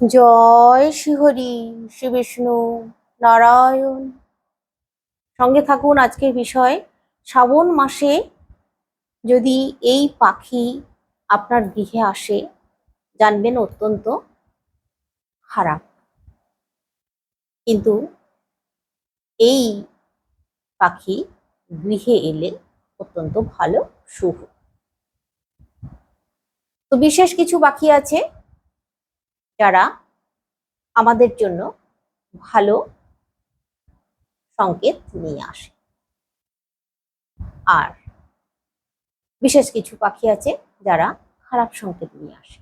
জয় শ্রীহরি শ্রী বিষ্ণু নারায়ণ। সঙ্গে থাকুন আজকের বিষয়, শ্রাবণ মাসে যদি এই পাখি আপনার গৃহে আসে, জানবেন অত্যন্ত খারাপ। কিন্তু এই পাখি গৃহে এলে অত্যন্ত ভালো, শুভ। তো বিশেষ কিছু পাখি আছে। যারা আমাদের জন্য ভালো সংকেত নিয়ে আসে। আর বিশেষ কিছু পাখি আছে যারা খারাপ সংকেত নিয়ে আসে।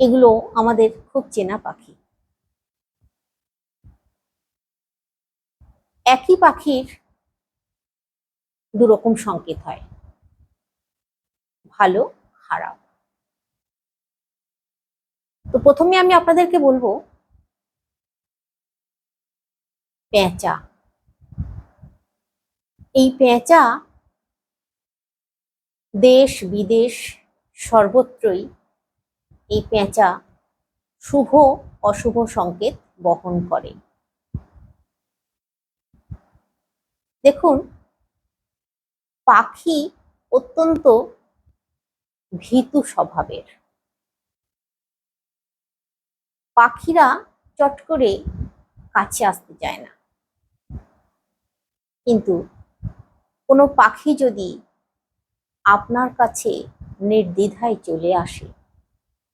এগুলো আমাদের খুব চেনা পাখি। একই পাখির দুরকম সংকেত হয়, ভালো, খারাপ। তো প্রথমে আমি আপনাদেরকে বলব, পেঁচা। এই পেঁচা দেশ বিদেশ সর্বত্রই এই পেঁচা শুভ, অশুভ সংকেত বহন করে। দেখুন, পাখি অত্যন্ত ভীতু স্বভাবের। পাখিরা চট করে কাছে আসতে চায় না। কিন্তু কোনো পাখি যদি আপনার কাছে নির্দ্বিধায় চলে আসে,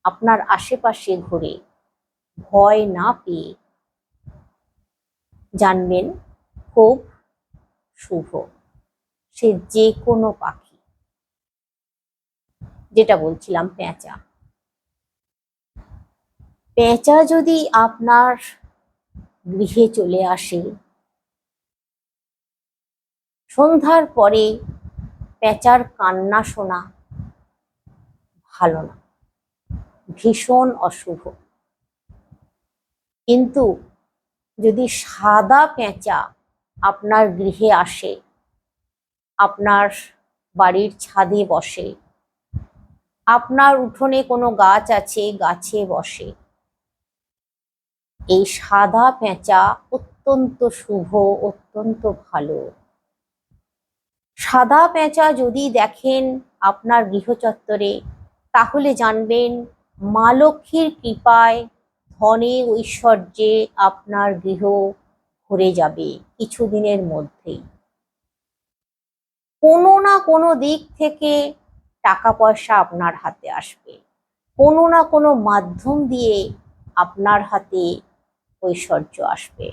আপনার আশেপাশে ঘুরে ভয় না পেয়ে জানবেন, খুব শুভ। সে যে কোনো পাখি। যেটা বলছিলাম পেঁচা পেঁচা যদি আপনার গৃহে চলে আসে, সন্ধ্যার পরে পেঁচার কান্না শোনা ভালো না, ভীষণ অশুভ। কিন্তু যদি সাদা পেঁচা আপনার গৃহে আসে, আপনার বাড়ির ছাদে বসে, আপনার উঠোনে কোনো গাছ আছে, গাছে বসে এই সাদা পেঁচা অত্যন্ত শুভ, অত্যন্ত ভালো। সাদা পেঁচা যদি দেখেন আপনার গৃহচত্বরে, তাহলে জানবেন মা লক্ষ্মীর কৃপায় ধনে ঐশ্বর্যে আপনার গৃহ ভরে যাবে কিছুদিনের মধ্যেই। কোনো না কোনো দিক থেকে টাকা পয়সা আপনার হাতে আসবে। কোনো না কোনো মাধ্যম দিয়ে আপনার হাতে ঐশ্বর্য আসবে।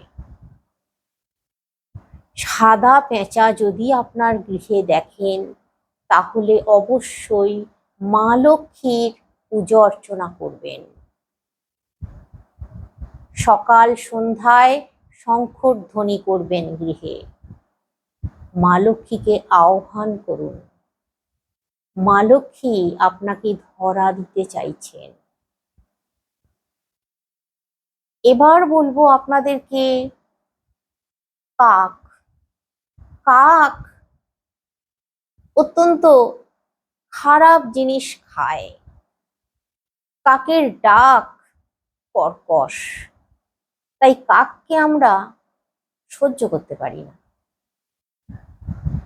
সাদা পেঁচা যদি আপনার গৃহে দেখেন, তাহলে অবশ্যই মা লক্ষ্মীর পুজো অর্চনা করবেন। সকাল সন্ধ্যায় শঙ্খর ধ্বনি করবেন গৃহে। মা লক্ষ্মীকে আহ্বান করুন। মা লক্ষ্মী আপনাকে ধরা দিতে চাইছেন। এবার বলব আপনাদেরকে কাক। কাক অত্যন্ত খারাপ জিনিস খায়। কাকের ডাক কর্কশ। তাই কাককে আমরা সহ্য করতে পারি না।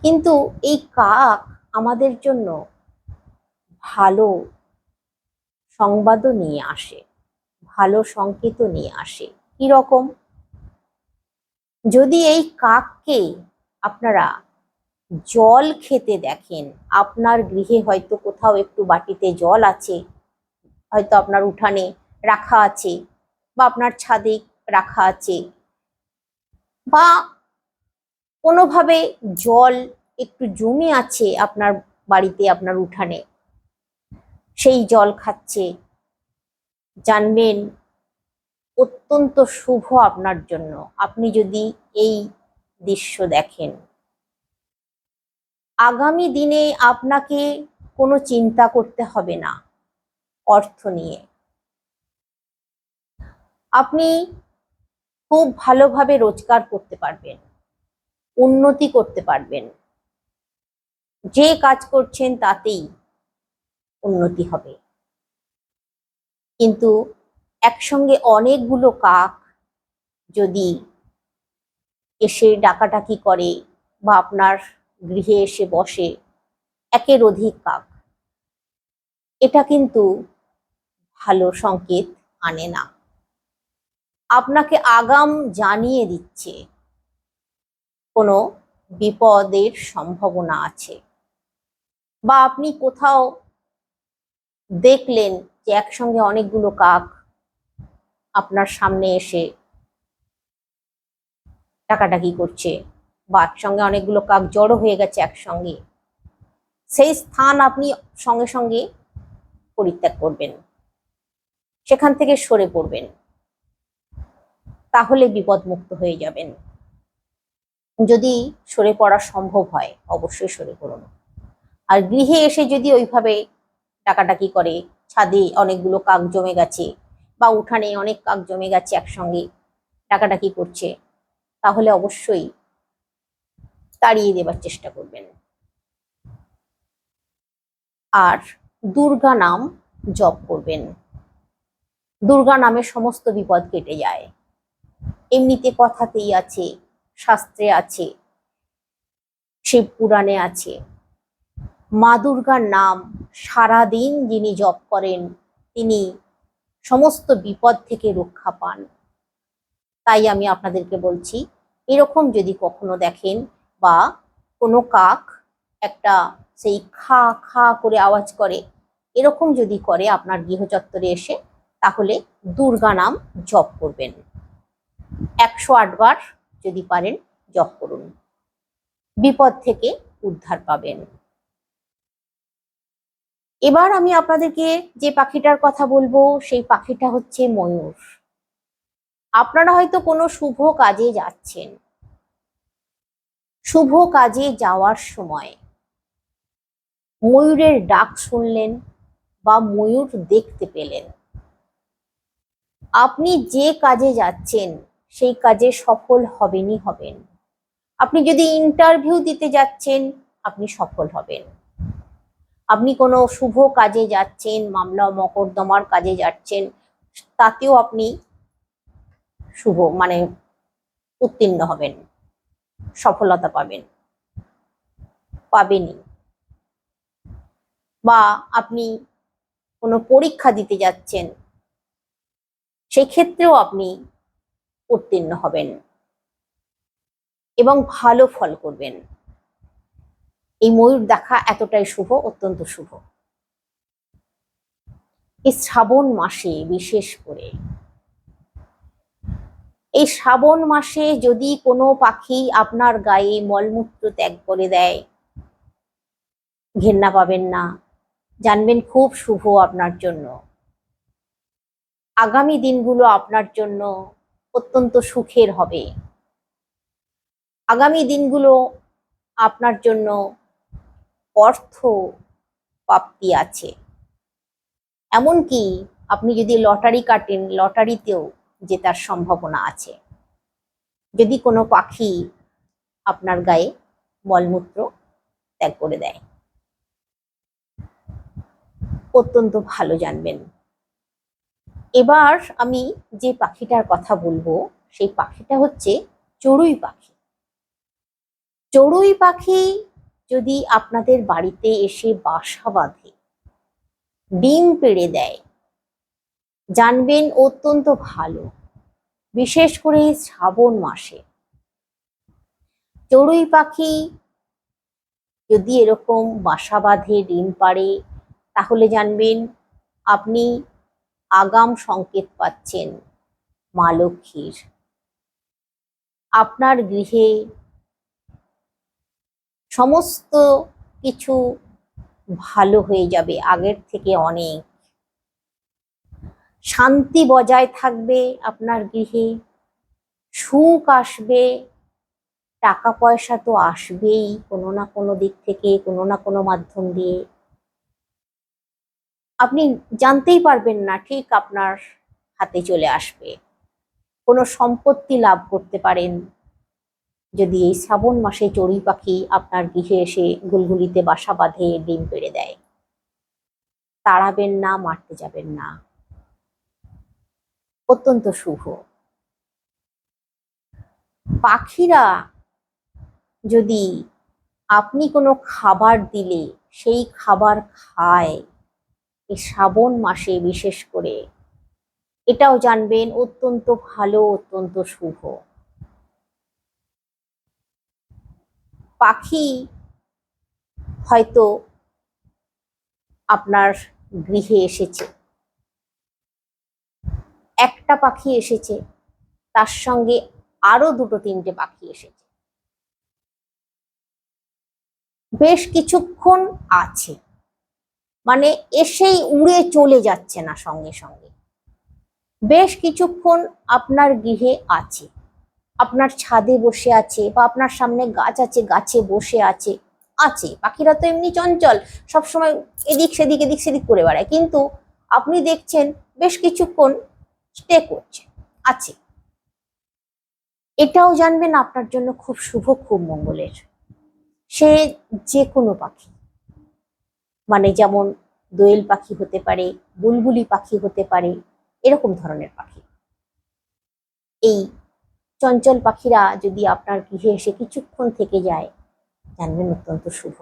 কিন্তু এই কাক আমাদের জন্য ভালো সংবাদও নিয়ে আসে। ভালো সংকেত নিয়ে আসে। রকম? যদি এই কাককে আপনারা জল খেতে দেখেন, আপনার গৃহে হয়তো কোথাও একটু বাটিতে জল আছে, হয়তো আপনার উঠানে রাখা আছে বা আপনার ছাদে রাখা আছে বা কোনোভাবে জল একটু জমে আছে আপনার বাড়িতে, আপনার উঠানে, সেই জল খাচ্ছে জানবেন অত্যন্ত শুভ আপনার জন্য। আপনি যদি এই দৃশ্য দেখেন। আগামী দিনে আপনাকে কোনো চিন্তা করতে হবে না, অর্থ নিয়ে। আপনি খুব ভালোভাবে রোজগার করতে পারবেন, উন্নতি করতে পারবেন। যে কাজ করছেন তাতেই উন্নতি হবে। কিন্তু একসঙ্গে অনেকগুলো কাক যদি এসে ডাকাডাকি করে বা আপনার গৃহে এসে বসে, একের অধিক কাক। এটা কিন্তু ভালো সংকেত আনে না। আপনাকে আগাম জানিয়ে দিচ্ছে, কোনো বিপদের সম্ভাবনা আছে। বা আপনি কোথাও দেখলেন যে একসঙ্গে অনেকগুলো কাক আপনার সামনে এসে টাকাটাকি করছে বা একসঙ্গে অনেকগুলো কাক জড়ো হয়ে গেছে একসঙ্গে, সেই স্থান আপনি সঙ্গে সঙ্গে পরিত্যাগ করবেন। সেখান থেকে সরে পড়বেন। তাহলে বিপদমুক্ত হয়ে যাবেন। যদি সরে পড়া সম্ভব হয়, অবশ্যই সরে পড়ুন। আর গৃহে এসে যদি ওইভাবে ডাকাডাকি করে ছাদে অনেকগুলো কাক জমে গেছে বা উঠানে অনেক কাক জমে গেছে একসঙ্গে। ডাকাডাকি করছে। তাহলে অবশ্যই তাড়িয়ে দেবার চেষ্টা করবেন। আর দুর্গা নাম জপ করবেন। দুর্গা নামে সমস্ত বিপদ কেটে যায়। এমনিতে কথাতেই আছে, শাস্ত্রে আছে, শিব পুরাণে আছে। মা দুর্গার নাম সারাদিন যিনি জপ করেন, তিনি সমস্ত বিপদ থেকে রক্ষা পান। তাই আমি আপনাদেরকে বলছি, এরকম যদি কখনো দেখেন বা কোনো কাক একটা সেই খা খা করে আওয়াজ করে, এরকম যদি করে আপনার গৃহচত্বরে এসে, তাহলে দুর্গা নাম জপ করবেন। একশো আটবার যদি পারেন, জপ করুন। বিপদ থেকে উদ্ধার পাবেন। এবার আমি আপনাদেরকে যে পাখিটার কথা বলব, সেই পাখিটা হচ্ছে ময়ূর। আপনারা হয়তো কোনো শুভ কাজে যাচ্ছেন। শুভ কাজে যাওয়ার সময় ময়ূরের ডাক শুনলেন বা ময়ূর দেখতে পেলেন। আপনি যে কাজে যাচ্ছেন, সেই কাজে সফল হবেনই হবেন। আপনি যদি ইন্টারভিউ দিতে যাচ্ছেন, আপনি সফল হবেন। আপনি কোনো শুভ কাজে যাচ্ছেন, মামলা, মকদ্দমার কাজে যাচ্ছেন, তাতেও আপনি শুভ মানে উত্তীর্ণ হবেন, সফলতা পাবেন, পাবেনই। বা আপনি কোনো পরীক্ষা দিতে যাচ্ছেন সেই ক্ষেত্রেও আপনি উত্তীর্ণ হবেন এবং ভালো ফল করবেন। এই ময়ূর দেখা এতটাই শুভ, অত্যন্ত শুভ। এই শ্রাবণ মাসে বিশেষ করে, এই শ্রাবণ মাসে যদি কোনো পাখি আপনার গায়ে মলমূত্র ত্যাগ করে দেয়, ঘেন্না পাবেন না। জানবেন খুব শুভ আপনার জন্য। আগামী দিনগুলো আপনার জন্য অত্যন্ত সুখের হবে। আগামী দিনগুলো আপনার জন্য অর্থ প্রাপ্তি আছে। এমনকি আপনি যদি লটারি কাটেন, লটারিতেও জেতার সম্ভাবনা আছে। যদি কোনো পাখি আপনার গায়ে মলমূত্র ত্যাগ করে দেয়। অত্যন্ত ভালো জানবেন। এবার আমি যে পাখিটার কথা বলব, সেই পাখিটা হচ্ছে চড়ুই পাখি। চড়ুই পাখি যদি আপনাদের বাড়িতে এসে বাসা বাঁধে, ডিম পেড়ে দেয়, জানবেন অত্যন্ত ভালো, বিশেষ করে শ্রাবণ মাসে। চড়ুই পাখি যদি এরকম বাসা বাঁধে, ডিম পাড়ে, তাহলে জানবেন আপনি আগাম সংকেত পাচ্ছেন মা লক্ষ্মীর। আপনার গৃহে সমস্ত কিছু ভালো হয়ে যাবে, আগের থেকে অনেক। শান্তি বজায় থাকবে আপনার গৃহে, সুখ আসবে টাকা পয়সা তো আসবেই কোনো না কোনো দিক থেকে, কোনো না কোনো মাধ্যম দিয়ে। আপনি জানতেই পারবেন না ঠিক আপনার হাতে চলে আসবে। কোনো সম্পত্তি লাভ করতে পারেন যদি এই শ্রাবণ মাসে চড়ুই পাখি আপনার গৃহে এসে গুলগুলিতে বাসা বাঁধে, ডিম পেড়ে দেয়। তাড়াবেন না, মারতে যাবেন না। অত্যন্ত শুভ। পাখিরা যদি আপনি কোনো খাবার দিলে, সেই খাবার খায় এই শ্রাবণ মাসে বিশেষ করে, এটাও জানবেন, অত্যন্ত ভালো, অত্যন্ত শুভ। পাখি হয়তো আপনার গৃহে এসেছে। একটা পাখি এসেছে, তার সঙ্গে আরও দুটো তিনটে পাখি এসেছে। বেশ কিছুক্ষণ আছে মানে এসেই উড়ে চলে যাচ্ছে না সঙ্গে সঙ্গে। বেশ কিছুক্ষণ আপনার গৃহে আছে। আপনার ছাদে বসে আছে বা আপনার সামনে গাছ আছে, গাছে বসে আছে আছে। পাখিরা তো এমনি চঞ্চল, সবসময় এদিক সেদিক এদিক সেদিক করে বেড়ায়। কিন্তু আপনি দেখছেন বেশ কিছুক্ষণ স্টে করছে, আছে। এটাও জানবেন আপনার জন্য খুব শুভ, খুব মঙ্গলের। সে যে কোনো পাখি মানে যেমন দোয়েল পাখি হতে পারে, বুলবুলি পাখি হতে পারে, এরকম ধরনের পাখি। এই চঞ্চল পাখিরা যদি আপনার গৃহে এসে কিছুক্ষণ থেকে যায়, জানবেন অত্যন্ত শুভ।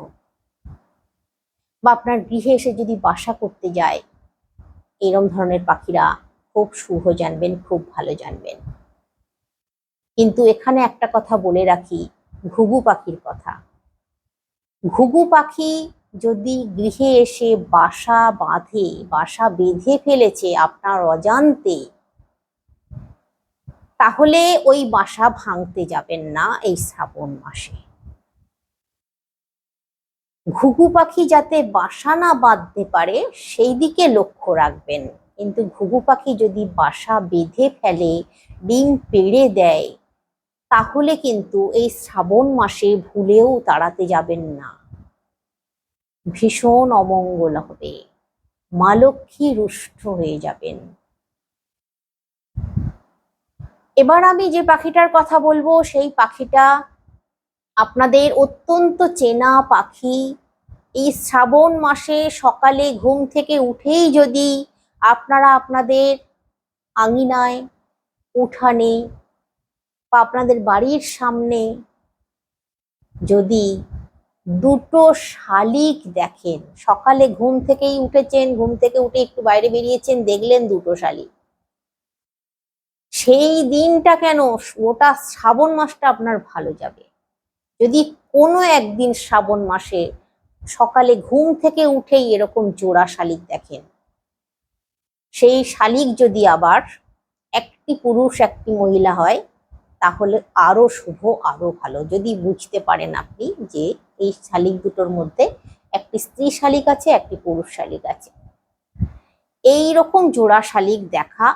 বা আপনার গৃহে এসে যদি বাসা করতে যায়, এরম ধরনের পাখিরা খুব শুভ জানবেন, খুব ভালো জানবেন। কিন্তু এখানে একটা কথা বলে রাখি, ঘুঘু পাখির কথা। ঘুঘু পাখি যদি গৃহে এসে বাসা বাঁধে, বাসা বেঁধে ফেলেছে আপনার অজান্তে তাহলে ওই বাসা ভাঙতে যাবেন না এই শ্রাবণ মাসে। ঘুঘু পাখি যাতে বাসা না বাঁধতে পারে, সেই দিকে লক্ষ্য রাখবেন। কিন্তু ঘুঘু পাখি যদি বাসা বেঁধে ফেলে, ডিম পেড়ে দেয়, তাহলে কিন্তু এই শ্রাবণ মাসে ভুলেও তাড়াতে যাবেন না। ভীষণ অমঙ্গল হবে। মা লক্ষ্মী রুষ্ট হয়ে যাবেন। এবার আমি যে পাখিটার কথা বলব, সেই পাখিটা আপনাদের অত্যন্ত চেনা পাখি। এই শ্রাবণ মাসে সকালে ঘুম থেকে উঠেই যদি আপনারা আপনাদের আঙিনায় উঠানে বা আপনাদের বাড়ির সামনে যদি দুটো শালিক দেখেন, সকালে ঘুম থেকেই উঠেছেন, ঘুম থেকে উঠে একটু বাইরে বেরিয়েছেন, দেখলেন দুটো শালিক। সেই দিনটা কেন ওটা শ্রাবণ মাসটা আপনার ভালো যাবে। যদি কোনো একদিন শ্রাবণ মাসে সকালে ঘুম থেকে উঠেই এরকম জোড়া শালিক দেখেন, সেই শালিক যদি আবার একটি পুরুষ, একটি মহিলা হয়, তাহলে আরও শুভ, আরও ভালো। যদি বুঝতে পারেন আপনি যে এই শালিক দুটোর মধ্যে একটি স্ত্রী শালিক আছে, একটি পুরুষ শালিক আছে। এই রকম জোড়া শালিক দেখা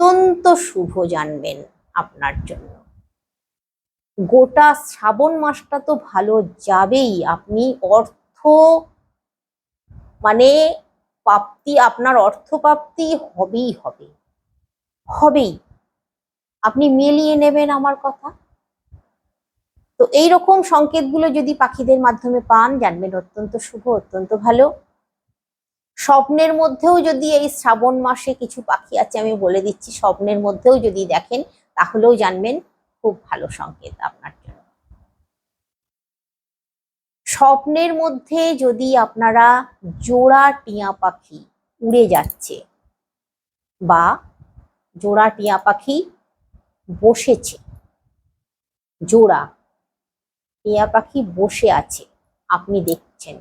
অত্যন্ত শুভ জানবেন আপনার জন্য। গোটা শ্রাবণ মাসটা তো ভালো যাবেই। আপনি অর্থ মানে প্রাপ্তি, আপনার অর্থ প্রাপ্তি হবেই হবে। হবেই। আপনি মিলিয়ে নেবেন আমার কথা। তো এই রকম সংকেতগুলো যদি পাখিদের মাধ্যমে পান, জানবেন অত্যন্ত শুভ, অত্যন্ত ভালো। স্বপ্নের মধ্যেও যদি এই শ্রাবণ মাসে কিছু পাখি আছে, আমি বলে দিচ্ছি স্বপ্নের মধ্যেও যদি দেখেন, তাহলেও জানবেন খুব ভালো সংকেত আপনার জন্য। স্বপ্নের মধ্যে যদি আপনারা জোড়া টিয়া পাখি উড়ে যাচ্ছে বা জোড়া টিয়া পাখি বসেছে, জোড়া টিয়া পাখি বসে আছে, আপনি দেখছেন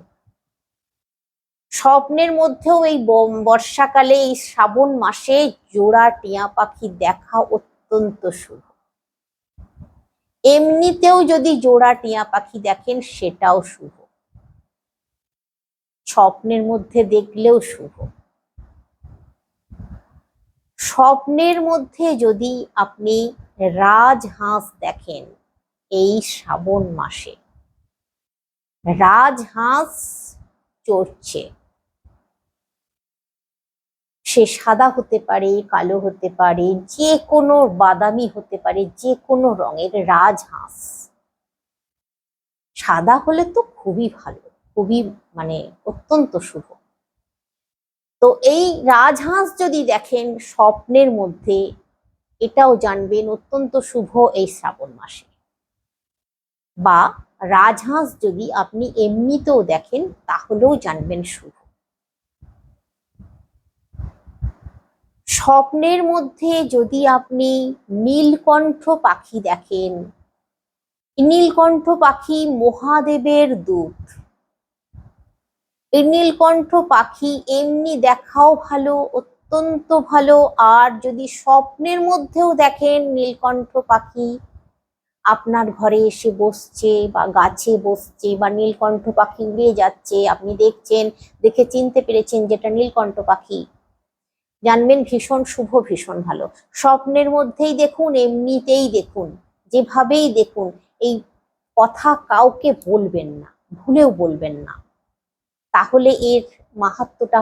স্বপ্নের মধ্যেও এই বর্ষাকালে এই শ্রাবণ মাসে জোড়া টিয়া পাখি দেখা অত্যন্ত শুভ। এমনিতেও যদি জোড়া টিয়া পাখি দেখেন, সেটাও শুভ। স্বপ্নের মধ্যে দেখলেও শুভ। স্বপ্নের মধ্যে যদি আপনি রাজহাঁস দেখেন, এই শ্রাবণ মাসে রাজহাঁস চড়ছে। সে সাদা হতে পারে, কালো হতে পারে, যে কোনো বাদামি হতে পারে, যে কোনো রঙের রাজহাঁস। সাদা হলে তো খুবই ভালো, খুবই মানে অত্যন্ত শুভ। তো এই রাজহাঁস যদি দেখেন স্বপ্নের মধ্যে, এটাও জানবেন অত্যন্ত শুভ এই শ্রাবণ মাসে। বা রাজহাঁস যদি আপনি এমনিতেও দেখেন, তাহলেও জানবেন শুভ। স্বপ্নের মধ্যে যদি আপনি নীলকণ্ঠ পাখি দেখেন নীলকণ্ঠ পাখি মহাদেবের দূত এই নীলকণ্ঠ পাখি এমনি দেখাও ভালো, অত্যন্ত ভালো, আর যদি স্বপ্নের মধ্যেও দেখেন নীলকণ্ঠ পাখি, আপনার ঘরে এসে বসছে বা গাছে বসছে বা নীলকণ্ঠ পাখি উড়ে যাচ্ছে, আপনি দেখছেন, দেখে চিনতে পেরেছেন যেটা নীলকণ্ঠ পাখি। জানবেন ভীষণ শুভ, ভীষণ ভালো। স্বপ্নের মধ্যেই দেখুন, এমনিতেই দেখুন, যেভাবেই দেখুন, এই কথা কাউকে বলবেন না, ভুলেও বলবেন না। তাহলে এর মাহাত্মটা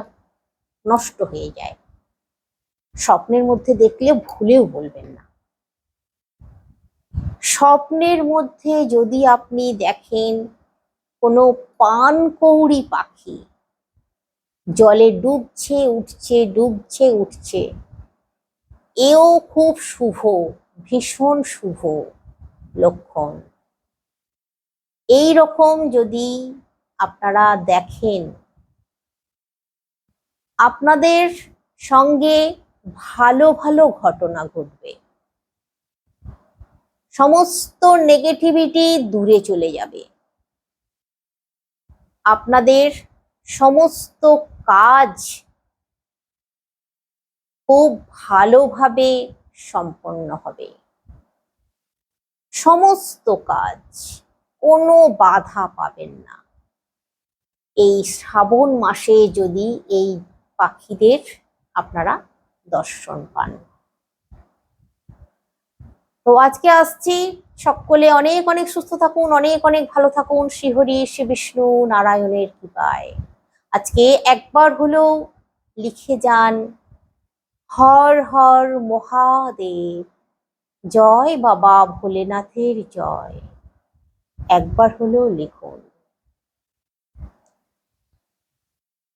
নষ্ট হয়ে যায়। স্বপ্নের মধ্যে দেখলে ভুলেও বলবেন না। স্বপ্নের মধ্যে যদি আপনি দেখেন কোনো পানকৌড়ি পাখি জলে ডুবছে, উঠছে ডুবছে, উঠছে। এও খুব শুভ, ভীষণ শুভ লক্ষণ। এই রকম যদি আপনারা দেখেন, আপনাদের সঙ্গে ভালো ভালো ঘটনা ঘটবে। সমস্ত নেগেটিভিটি দূরে চলে যাবে। আপনাদের সমস্ত কাজ খুব ভালোভাবে সম্পন্ন হবে। সমস্ত কাজ কোনো বাধা পাবেন না। এই শ্রাবণ মাসে যদি এই পাখিদের আপনারা দর্শন পান। তো আজকে আসছি। সকলে অনেক অনেক সুস্থ থাকুন, অনেক অনেক ভালো থাকুন। শ্রীহরি শ্রী বিষ্ণু নারায়ণের কৃপায়। আজকে একবার হলেও লিখে যান। হর হর মহাদেব, জয় বাবা ভোলেনাথের জয়। একবার হলেও লিখুন।